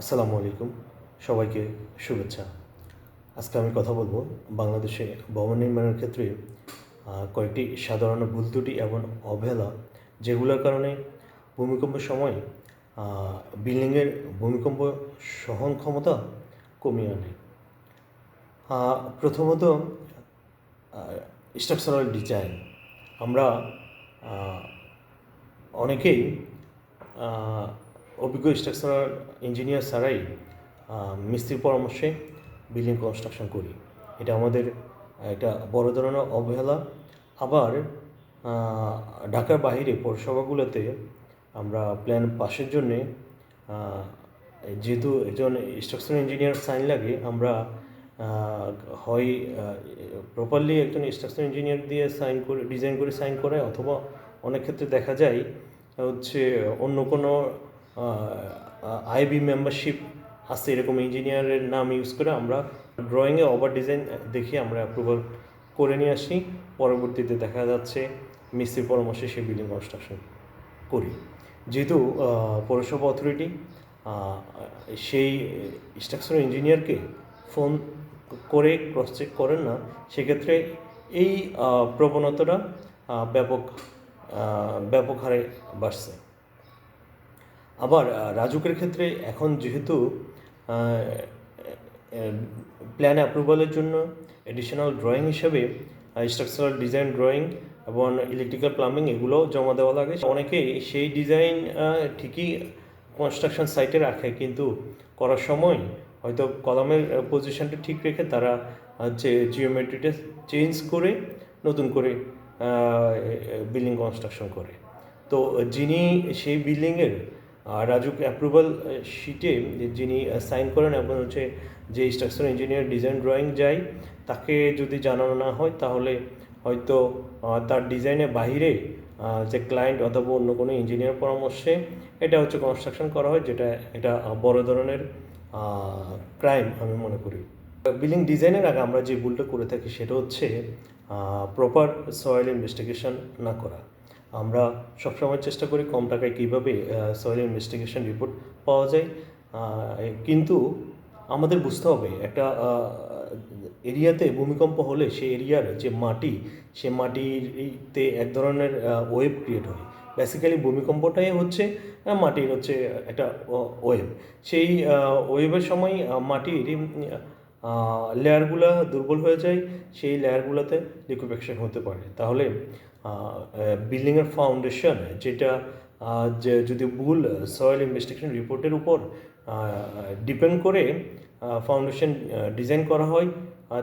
আসসালামু আলাইকুম। সবাইকে শুভেচ্ছা। আজকে আমি কথা বলব বাংলাদেশে ভবন নির্মাণের ক্ষেত্রে কয়েকটি সাধারণ ভুল ত্রুটি এবং অবহেলা, যেগুলোর কারণে ভূমিকম্পের সময় বিল্ডিংয়ের ভূমিকম্প সহন ক্ষমতা কমিয়ে আনে। প্রথমত স্ট্রাকচারাল ডিজাইন আমরা অনেকেই অভিজ্ঞ স্ট্রাকচারাল ইঞ্জিনিয়ার ছাড়াই মিস্ত্রির পরামর্শে বিল্ডিং কনস্ট্রাকশন করি। এটা আমাদের একটা বড় ধরনের অবহেলা। আবার ঢাকার বাইরে পৌরসভাগুলোতে আমরা প্ল্যান পাশের জন্যে যেহেতু একজন স্ট্রাকচারাল ইঞ্জিনিয়ার সাইন লাগে, আমরা হয় প্রপারলি একজন স্ট্রাকচার ইঞ্জিনিয়ার দিয়ে সাইন করে ডিজাইন করে সাইন করে অথবা অনেক ক্ষেত্রে দেখা যায়, হচ্ছে অন্য কোনো আইবি মেম্বারশিপ আছে এরকম ইঞ্জিনিয়ারের নাম ইউজ করে আমরা ড্রয়িংয়ে ওভার ডিজাইন দেখে আমরা অ্যাপ্রুভাল করে নিয়ে আসি। পরবর্তীতে দেখা যাচ্ছে মিস্ত্রির পরামর্শে সেই বিল্ডিং কনস্ট্রাকশন করি। যেহেতু পৌরসভা অথরিটি সেই স্ট্রাকচার ইঞ্জিনিয়ারকে ফোন করে ক্রস চেক করেন না, সেক্ষেত্রে এই প্রবণতাটা ব্যাপক ব্যাপক হারে বাড়ছে। আবার রাজুকের ক্ষেত্রে এখন যেহেতু প্ল্যান অ্যাপ্রুভালের জন্য এডিশনাল ড্রয়িং হিসেবে স্ট্রাকচারাল ডিজাইন ড্রয়িং এবং ইলেকট্রিক্যাল প্লাম্বিং এগুলো জমা দেওয়া লাগে। অনেকেই সেই ডিজাইন ঠিকই কনস্ট্রাকশন সাইটে রাখে, কিন্তু করার সময় হয়তো কলমের পজিশনটা ঠিক রেখে তারা হচ্ছে জিওমেট্রিটা চেঞ্জ করে নতুন করে বিল্ডিং কনস্ট্রাকশন করে। তো যিনি সেই বিল্ডিংয়ের রাজুক অ্যাপ্রুভাল শিটে যিনি সাইন করেন এবং হচ্ছে যে স্ট্রাকচার ইঞ্জিনিয়ার ডিজাইন ড্রয়িং যায়, তাকে যদি জানানো না হয়, তাহলে হয়তো তার ডিজাইনের বাহিরে যে ক্লায়েন্ট অথবা অন্য কোনো ইঞ্জিনিয়ার পরামর্শে এটা হচ্ছে কনস্ট্রাকশন করা হয়, যেটা এটা বড় ধরনের ক্রাইম আমি মনে করি। বিল্ডিং ডিজাইনের আগে আমরা যে ভুলটা করে থাকি, সেটা হচ্ছে প্রপার সয়েল ইনভেস্টিগেশন না করা। আমরা সবসময় চেষ্টা করি কম টাকায় কীভাবে সয়েল ইনভেস্টিগেশন রিপোর্ট পাওয়া যায়। কিন্তু আমাদের বুঝতে হবে একটা এরিয়াতে ভূমিকম্প হলে সেই এরিয়ার যে মাটি সে মাটিতে এক ধরনের ওয়েব ক্রিয়েট হয়। বেসিক্যালি ভূমিকম্পটাই হচ্ছে মাটির হচ্ছে একটা ওয়েব সেই ওয়েবের সময় মাটির লেয়ারগুলো দুর্বল হয়ে যায়। সেই লেয়ারগুলোতে লিকুইফেকশন হতে পারে। তাহলে বিল্ডিংয়ের ফাউন্ডেশন যেটা যে যদি ভুল সয়েল ইনভেস্টিগেশন রিপোর্টের উপর ডিপেন্ড করে ফাউন্ডেশন ডিজাইন করা হয়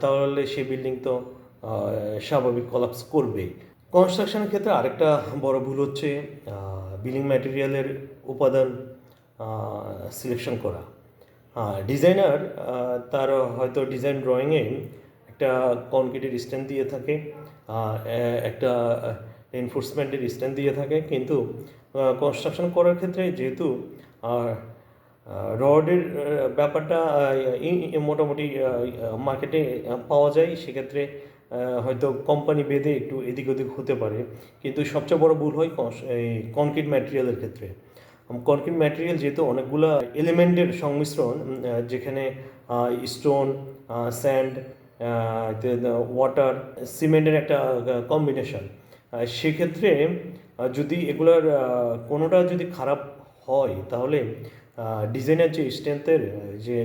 তাহলে সেই বিল্ডিং তো স্বাভাবিক কলাপস করবে কনস্ট্রাকশনের ক্ষেত্রে আরেকটা বড় ভুল হচ্ছে বিল্ডিং ম্যাটেরিয়ালের উপাদান সিলেকশন করা। ডিজাইনার তার হয়তো ডিজাইন ড্রয়িংয়ে একটা কনক্রিটের স্ট্যান্ড দিয়ে থাকে একটা এনফোর্সমেন্টের স্ট্যান্ড দিয়ে থাকে। কিন্তু কনস্ট্রাকশন করার ক্ষেত্রে যেহেতু রডের ব্যাপারটা মোটামুটি মার্কেটে পাওয়া যায়। সেক্ষেত্রে হয়তো কোম্পানি বেঁধে একটু এদিক ওদিক হতে পারে। কিন্তু সবচেয়ে বড় ভুল হয় এই কনক্রিট ম্যাটেরিয়ালের ক্ষেত্রে। কনক্রিট ম্যাটেরিয়াল যেহেতু অনেকগুলো এলিমেন্টের সংমিশ্রণ যেখানে স্টোন স্যান্ড ওয়াটার সিমেন্টের একটা কম্বিনেশন সেক্ষেত্রে যদি এগুলার কোনোটা যদি খারাপ হয়, তাহলে ডিজাইনের যে স্ট্রেংথের যে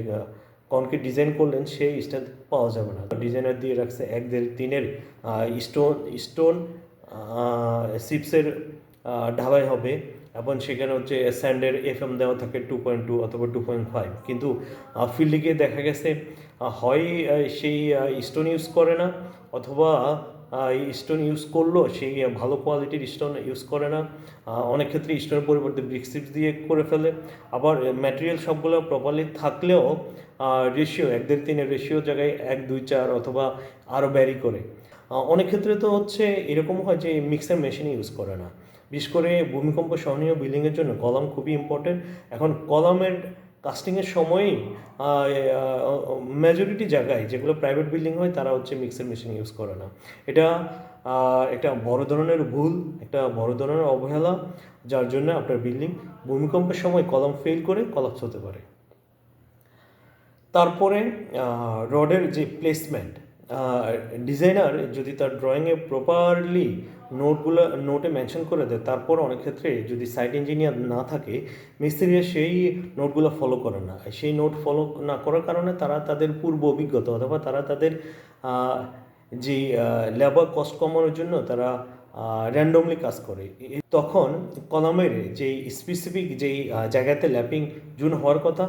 কনক্রিট ডিজাইন করলেন, সেই স্ট্রেংথ পাওয়া যাবে না। ডিজাইনার দিয়ে রাখছে এক দেড় তিনের স্টোন স্টোন সিপসের ঢালাই হবে। এবং সেখানে হচ্ছে স্যান্ডের এফ এম দেওয়া থাকে টু পয়েন্ট টু অথবা টু পয়েন্ট ফাইভ কিন্তু ফিল্ডে গিয়ে দেখা গেছে হয় সেই স্টোন ইউজ করে না, অথবা স্টোন ইউজ করল, সেই ভালো কোয়ালিটির স্টোন ইউজ করে না অনেক ক্ষেত্রে স্টোনের পরিবর্তে ব্রিক দিয়ে করে ফেলে। আবার ম্যাটেরিয়াল সবগুলো প্রপারলি থাকলেও রেশিও এক দেড় তিনের রেশিও জায়গায় এক, দুই, চার অথবা আরও ব্যারি করে। অনেক ক্ষেত্রে তো হচ্ছে এরকম হয় যে মিক্সার মেশিন ইউজ করে না। বিশেষ করে ভূমিকম্প সহনীয় বিল্ডিংয়ের জন্য কলাম খুবই ইম্পর্টেন্ট এখন কলামের কাস্টিংয়ের সময়ই মেজরিটি জায়গায় যেগুলো প্রাইভেট বিল্ডিং হয়, তারা হচ্ছে মিক্সার মেশিন ইউজ করে না। এটা একটা বড় ধরনের ভুল, একটা বড় ধরনের অবহেলা, যার জন্য আপনার বিল্ডিং ভূমিকম্পের সময় কলম ফেল করে কলাপস হতে পারে। তারপরে রডের যে প্লেসমেন্ট ডিজাইনার যদি তার ড্রয়িংয়ে প্রপারলি নোটগুলো নোটে মেনশন করে দেয়, তারপর অনেক ক্ষেত্রে যদি সাইট ইঞ্জিনিয়ার না থাকে, মিস্ত্রিরা সেই নোটগুলো ফলো করে না। সেই নোট ফলো না করার কারণে তারা তাদের পূর্ব অভিজ্ঞতা অথবা তারা তাদের যে লেবার কস্ট কমানোর জন্য তারা র্যান্ডমলি কাজ করে। তখন কলমের যেই স্পেসিফিক যেই জায়গাতে ল্যাপিং জুন হওয়ার কথা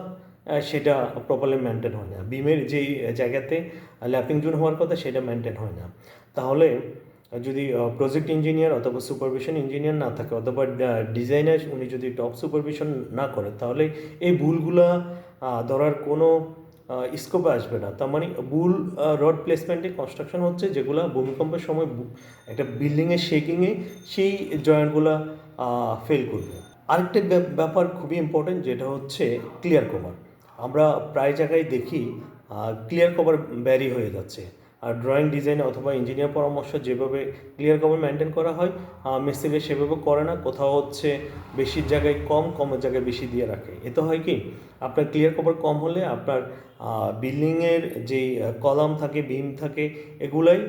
সেটা প্রপারলি মেনটেন হয় না। বিমের যেই জায়গাতে ল্যাপিং জুন হওয়ার কথা সেটা মেনটেন হয় না। তাহলে যদি প্রজেক্ট ইঞ্জিনিয়ার অথবা সুপারভিশন ইঞ্জিনিয়ার না থাকে অথবা ডিজাইনার উনি যদি টপ সুপারভিশন না করে, তাহলে এই ভুলগুলা ধরার কোনো স্কোপে আসবে না। তার মানে ভুল রড প্লেসমেন্টে কনস্ট্রাকশন হচ্ছে যেগুলো ভূমিকম্পের সময় একটা বিল্ডিংয়ের শেকিংয়ে সেই জয়েন্টগুলো ফেল করবে। আরেকটা ব্যাপ- ব্যাপার খুবই ইম্পর্টেন্ট যেটা হচ্ছে ক্লিয়ার কভার আমরা প্রায় জায়গায় দেখি ক্লিয়ার কভার ব্যারি হয়ে যাচ্ছে। আর ড্রয়িং ডিজাইন অথবা ইঞ্জিনিয়ার পরামর্শ যেভাবে ক্লিয়ার কভার মেনটেন করা হয় মিস্ত্রিরা সেভাবে করে না। কোথাও হচ্ছে বেশির জায়গায় কম, কমের জায়গায় বেশি দিয়ে রাখে। এতে হয় কি, আপনার ক্লিয়ার কভার কম হলে আপনার বিল্ডিংয়ের যেই কলাম থাকে বিম থাকে, এগুলাই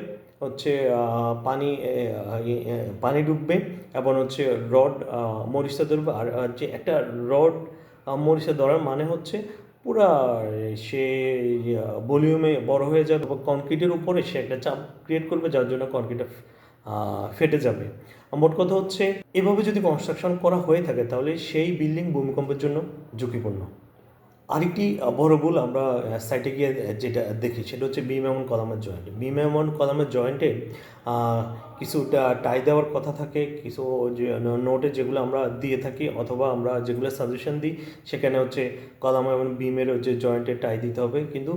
হচ্ছে পানি পানি ডুববে এবং হচ্ছে রড মরিচা ধরবে। আর যে একটা রড মরিচা ধরার মানে হচ্ছে পুরা সে ভলিউমে বড় হয়ে যাবে বা কনক্রিটের উপরে সে একটা চাপ ক্রিয়েট করবে, যার জন্য কনক্রিটটা ফেটে যাবে। মোট কথা হচ্ছে, এভাবে যদি কনস্ট্রাকশন করা হয়ে থাকে, তাহলে সেই বিল্ডিং ভূমিকম্পের জন্য ঝুঁকিপূর্ণ। আরেকটি বড় ভুল আমরা সাইটে গিয়ে যেটা দেখি, সেটা হচ্ছে বিম এমন কলামের জয়েন্ট বিম এমন কলামের জয়েন্টে কিছুটা টাই দেওয়ার কথা থাকে, কিছু নোটে যেগুলো আমরা দিয়ে থাকি, অথবা আমরা যেগুলো সাজেশন দিই, সেখানে হচ্ছে কলাম এবং বিমের যে জয়েন্টে টাই দিতে হবে। কিন্তু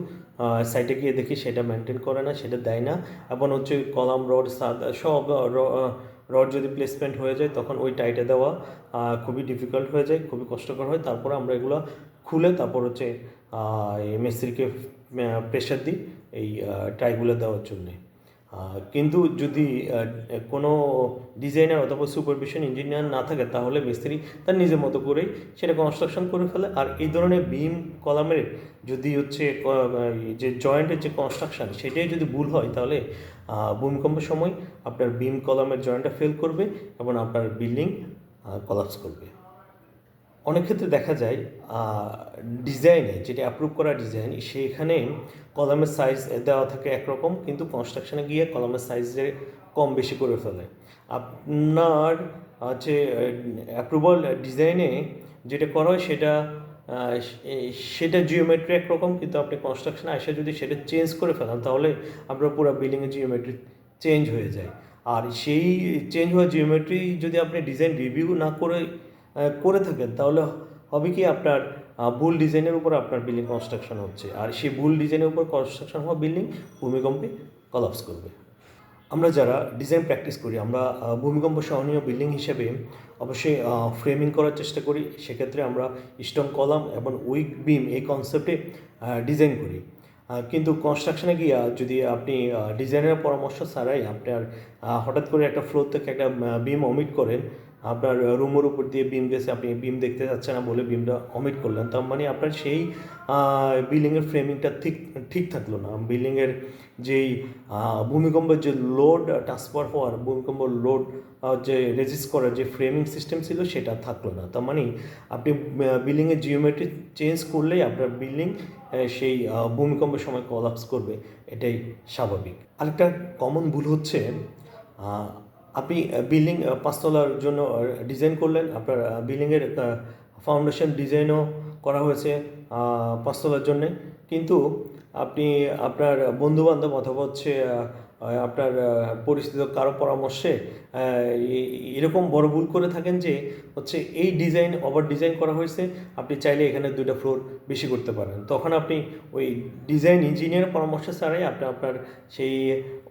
সাইটে গিয়ে দেখি সেটা মেনটেন করে না, সেটা দেয় না। এবং হচ্ছে কলাম রড সব রড যদি প্লেসমেন্ট হয়ে যায়, তখন ওই টাইটে দেওয়া খুবই ডিফিকাল্ট হয়ে যায়, খুবই কষ্টকর হয়। তারপরে আমরা এগুলো খুলে তারপর হচ্ছে মিস্ত্রিকে প্রেশার দিই এই টাইগুলো দেওয়ার জন্যে। কিন্তু যদি কোনো ডিজাইনার অথবা সুপারভিশন ইঞ্জিনিয়ার না থাকে, তাহলে মিস্ত্রি তার নিজের মতো করেই সেটা কনস্ট্রাকশন করে ফেলে। আর এই ধরনের বিম কলামের যদি হচ্ছে যে জয়েন্টের যে কনস্ট্রাকশন সেটাই যদি ভুল হয়, তাহলে ভূমিকম্পের সময় আপনার বিম কলামের জয়েন্টটা ফেল করবে এবং আপনার বিল্ডিং কলাপস করবে। অনেক ক্ষেত্রে দেখা যায় ডিজাইনে যেটা অ্যাপ্রুভ করা ডিজাইন সেখানে কলামের সাইজ দেওয়া থাকে একরকম, কিন্তু কনস্ট্রাকশনে গিয়ে কলামের সাইজে কম বেশি করে ফেলে। আপনার হচ্ছে অ্যাপ্রুভাল ডিজাইনে যেটা করা হয় সেটা সেটা জিওমেট্রি একরকম, কিন্তু আপনি কনস্ট্রাকশনে আসে যদি সেটা চেঞ্জ করে ফেলান, তাহলে আপনার পুরো বিল্ডিংয়ের জিওমেট্রি চেঞ্জ হয়ে যায়। আর সেই চেঞ্জ হওয়া জিওমেট্রি যদি আপনি ডিজাইন রিভিউ না করে করে থাকেন, তাহলে হবে কি আপনার ভুল ডিজাইনের উপর আপনার বিল্ডিং কনস্ট্রাকশন হচ্ছে। আর সেই ভুল ডিজাইনের উপর কনস্ট্রাকশন হওয়া বিল্ডিং ভূমিকম্পে কলাপস করবে। আমরা যারা ডিজাইন প্র্যাকটিস করি, আমরা ভূমিকম্প সহনীয় বিল্ডিং হিসেবে অবশ্যই ফ্রেমিং করার চেষ্টা করি। সেক্ষেত্রে আমরা স্ট্রং কলাম এবং উইক বিম এই কনসেপ্টে ডিজাইন করি। কিন্তু কনস্ট্রাকশনে গিয়ে যদি আপনি ডিজাইনের পরামর্শ ছাড়াই আপনার হঠাৎ করে একটা ফ্লোর থেকে একটা বিম অমিট করেন আপনার রুমের উপর দিয়ে বিম গেছে, আপনি বিম দেখতে যাচ্ছেন না বলে বিমটা অমিট করলেন। তার মানে আপনার সেই বিল্ডিংয়ের ফ্রেমিংটা ঠিক ঠিক থাকল না। বিল্ডিংয়ের যেই ভূমিকম্পের যে লোড ট্রান্সফার হওয়ার, ভূমিকম্প লোড যে রেজিস্ট করার যে ফ্রেমিং সিস্টেম ছিল, সেটা থাকল না। তার মানে আপনি বিল্ডিংয়ের জিওমেট্রি চেঞ্জ করলেই আপনার বিল্ডিং সেই ভূমিকম্পের সময় কলাপস করবে। এটাই স্বাভাবিক। আরেকটা কমন ভুল হচ্ছে আপনি বিল্ডিং পাঁচতলার জন্য ডিজাইন করলেন। আপনার বিল্ডিংয়ের ফাউন্ডেশন ডিজাইনও করা হয়েছে পাঁচতলার জন্যে। কিন্তু আপনি, আপনার বন্ধুবান্ধব অথবা হচ্ছে আপনার পরিচিত কারও পরামর্শে এরকম বড় ভুল করে থাকেন যে, হচ্ছে এই ডিজাইন ওভার ডিজাইন করা হয়েছে, আপনি চাইলে এখানে দুইটা ফ্লোর বেশি করতে পারেন। তখন আপনি ওই ডিজাইন ইঞ্জিনিয়ার পরামর্শ ছাড়াই আপনি, আপনার সেই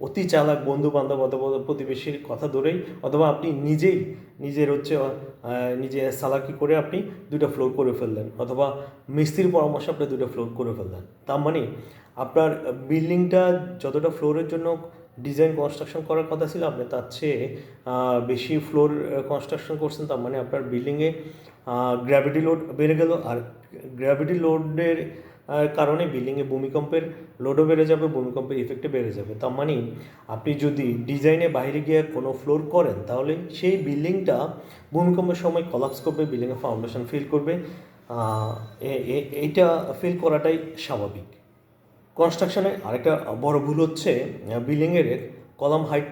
অতি চালাক বন্ধু বান্ধব অথবা প্রতিবেশীর কথা ধরেই, অথবা আপনি নিজেই, নিজের হচ্ছে নিজে সালাকি করে আপনি দুটো ফ্লোর করে ফেললেন, অথবা মিস্ত্রির পরামর্শ আপনি দুটো ফ্লোর করে ফেললেন। তার মানে আপনার বিল্ডিংটা যতটা ফ্লোরের জন্য ডিজাইন কনস্ট্রাকশন করার কথা ছিল, আপনি তার চেয়ে বেশি ফ্লোর কনস্ট্রাকশন করছেন, তার মানে আপনার বিল্ডিংয়ে গ্র্যাভিটি লোড বেড়ে গেল, আর গ্র্যাভিটি লোডের কারণে বিল্ডিংয়ে ভূমিকম্পের লোডও বেড়ে যাবে, ভূমিকম্পের ইফেক্টে বেড়ে যাবে। তার মানে আপনি যদি ডিজাইনে বাইরে গিয়ে কোনো ফ্লোর করেন, তাহলে সেই বিল্ডিংটা ভূমিকম্পের সময় কলাপস করবে বিল্ডিংয়ের ফাউন্ডেশন ফিল করবে এইটা ফিল করাটাই স্বাভাবিক। কনস্ট্রাকশনে আরেকটা বড় ভুল হচ্ছে বিল্ডিংয়ের কলাম হাইট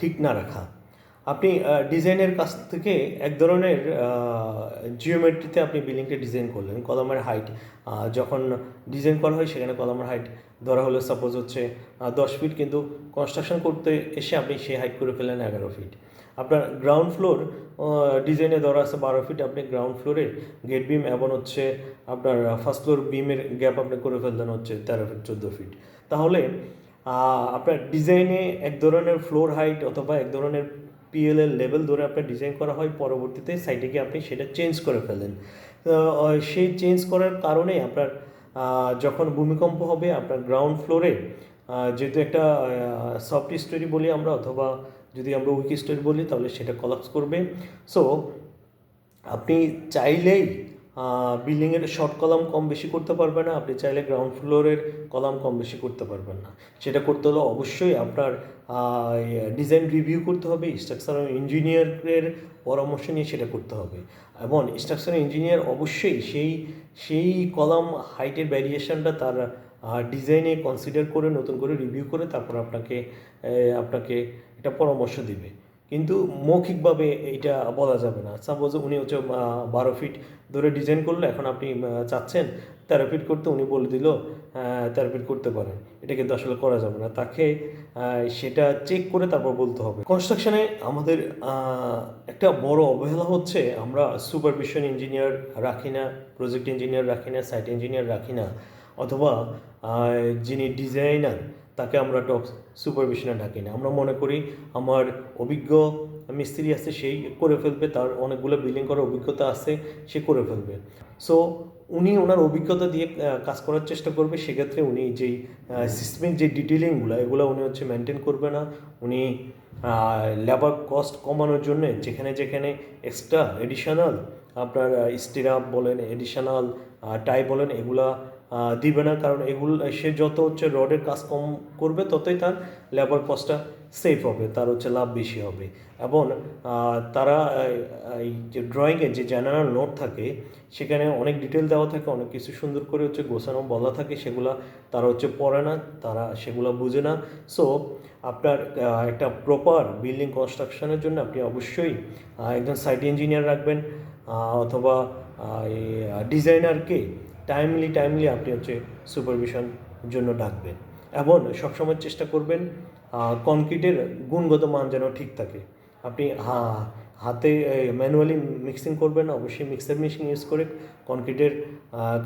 ঠিক না রাখা। আপনি ডিজাইনের কাছ থেকে এক ধরনের জিওমেট্রিতে আপনি বিল্ডিংটা ডিজাইন করলেন। কলমের হাইট যখন ডিজাইন করা হয়, সেখানে কলমের হাইট ধরা হলো সাপোজ হচ্ছে দশ ফিট কিন্তু কনস্ট্রাকশন করতে এসে আপনি সেই হাইট করে ফেলেন এগারো ফিট আপনার গ্রাউন্ড ফ্লোর ডিজাইনে ধরা আছে বারো ফিট আপনি গ্রাউন্ড ফ্লোরে গেট বিম এবং হচ্ছে আপনার ফার্স্ট ফ্লোর বিমের গ্যাপ আপনি করে ফেলতেন হচ্ছে তেরো ফিট চোদ্দ ফিট তাহলে আপনার ডিজাইনে এক ধরনের ফ্লোর হাইট অথবা এক ধরনের পিএলএল লেভেল ধরে আপনার ডিজাইন করা হয়, পরবর্তীতে সাইটে গিয়ে আপনি সেটা চেঞ্জ করে ফেলেন। সেই চেঞ্জ করার কারণে আপনার যখন ভূমিকম্প হবে, আপনার গ্রাউন্ড ফ্লোরে যেহেতু একটা সফট স্টোরি বলি আমরা, অথবা যদি আমরা উইক স্টোরি বলি, তাহলে সেটা কলাপস করবে। সো আপনি চাইলেই বিল্ডিংয়ের শর্ট কলাম কম বেশি করতে পারবেন না, আপনি চাইলে গ্রাউন্ড ফ্লোরের কলাম কম বেশি করতে পারবেন না। সেটা করতে হলে অবশ্যই আপনার ডিজাইন রিভিউ করতে হবে স্ট্রাকচারাল ইঞ্জিনিয়ারের পরামর্শ নিয়ে সেটা করতে হবে। এবং স্ট্রাকচারাল ইঞ্জিনিয়ার অবশ্যই সেই সেই কলাম হাইটের ভ্যারিয়েশনটা তার ডিজাইনে কনসিডার করে, নতুন করে রিভিউ করে, তারপর আপনাকে আপনাকে এটা পরামর্শ দিবে। কিন্তু মৌখিকভাবে এইটা বলা যাবে না। সাপোজ উনি হচ্ছে বারো ফিট ধরে ডিজাইন করল, এখন আপনি চাচ্ছেন, তেরো ফিট করতে উনি বলে দিল তেরো ফিট করতে পারেন। এটা কিন্তু আসলে করা যাবে না। তাকে সেটা চেক করে তারপর বলতে হবে। কনস্ট্রাকশনে আমাদের একটা বড় অবহেলা হচ্ছে, আমরা সুপারভিশন ইঞ্জিনিয়ার রাখি না প্রজেক্ট ইঞ্জিনিয়ার রাখি না সাইট ইঞ্জিনিয়ার রাখি না, অথবা যিনি ডিজাইনার তাকে আমরা টপ সুপারভিশনে ডাকি না। আমরা মনে করি আমার অভিজ্ঞ মিস্ত্রি আছে, সেই করে ফেলবে, তার অনেকগুলো বিল্ডিং করার অভিজ্ঞতা আছে, সে করে ফেলবে। সো উনি ওনার অভিজ্ঞতা দিয়ে কাজ করার চেষ্টা করবে। সেক্ষেত্রে উনি যেই সিস্টেমের যে ডিটেলিংগুলো এগুলো উনি হচ্ছে মেনটেন করবে না। উনি লেবার কস্ট কমানোর জন্য যেখানে যেখানে এক্সট্রা এডিশনাল আপনার স্টিরাপ বলেন এডিশনাল টাই বলেন, এগুলা দিবে না, কারণ এগুলো, সে যত হচ্ছে রডের কাজ কম করবে, ততই তার লেবার কস্টটা সেফ হবে, তার হচ্ছে লাভ বেশি হবে। এবং তারা এই যে ড্রয়িংয়ে যে জেনারেল নোট থাকে, সেখানে অনেক ডিটেল দেওয়া থাকে, অনেক কিছু সুন্দর করে হচ্ছে গোছানো বলা থাকে, সেগুলা তারা হচ্ছে পড়ে না, তারা সেগুলো বুঝে না। সো আপনার একটা প্রপার বিল্ডিং কনস্ট্রাকশনের জন্য আপনি অবশ্যই একজন সাইট ইঞ্জিনিয়ার রাখবেন অথবা ডিজাইনারকে টাইমলি টাইমলি আপনি হচ্ছে সুপারভিশন জন্য ডাকবেন। এবং সবসময় চেষ্টা করবেন কনক্রিটের গুণগত মান যেন ঠিক থাকে। আপনি হাতে ম্যানুয়ালি মিক্সিং করবেন, অবশ্যই মিক্সার মেশিন ইউজ করে কনক্রিটের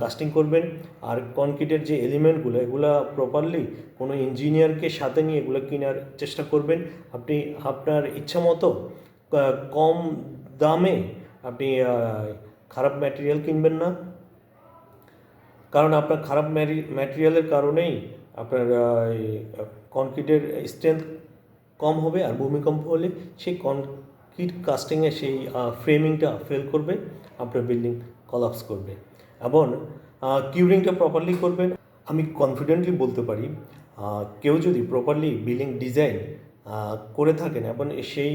কাস্টিং করবেন। আর কনক্রিটের যে এলিমেন্টগুলো এগুলো প্রপারলি কোনো ইঞ্জিনিয়ারকে সাথে নিয়ে এগুলো কেনার চেষ্টা করবেন। আপনি আপনার ইচ্ছা মতো কম দামে আপনি খারাপ ম্যাটেরিয়াল কিনবেন না। কারণ আপনার খারাপ ম্যাটেরিয়ালের কারণেই আপনার কনক্রিটের স্ট্রেংথ কম হবে আর ভূমিকম্প হলে সেই কনক্রিট কাস্টিংয়ে সেই ফ্রেমিংটা ফেল করবে, আপনার বিল্ডিং কলাপস করবে। এবং কিউরিংটা প্রপারলি করবেন আমি কনফিডেন্টলি বলতে পারি কেউ যদি প্রপারলি বিল্ডিং ডিজাইন করে থাকেন এবং সেই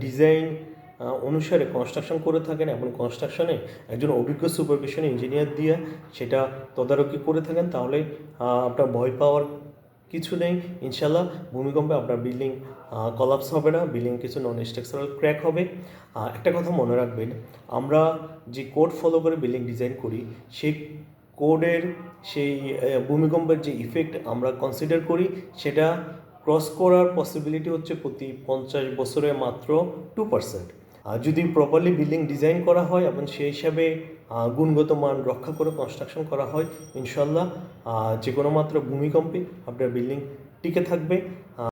ডিজাইন অনুসারে কনস্ট্রাকশন করে থাকেন এবং কনস্ট্রাকশনে একজন অভিজ্ঞ সুপারভিশন ইঞ্জিনিয়ার দিয়ে সেটা তদারকি করে থাকেন, তাহলে আপনার ভয় পাওয়ার কিছু নেই। ইনশাল্লাহ ভূমিকম্পে আপনার বিল্ডিং কলাপস হবে না বিল্ডিং কিছু নন স্ট্রাকচারাল ক্র্যাক হবে একটা কথা মনে রাখবেন, আমরা যে কোড ফলো করে বিল্ডিং ডিজাইন করি, সেই কোডের সেই ভূমিকম্পের যে ইফেক্ট আমরা কনসিডার করি, সেটা ক্রস করার পসিবিলিটি হচ্ছে প্রতি পঞ্চাশ বছরে মাত্র টু পার্সেন্ট যদি প্রপারলি বিল্ডিং ডিজাইন করা হয়, এবং সেই হিসাবে গুণগত মান রক্ষা করে কনস্ট্রাকশন করা হয় ইনশাল্লাহ যে কোনো মাত্র ভূমিকম্পে আপনার বিল্ডিং টিকে থাকবে।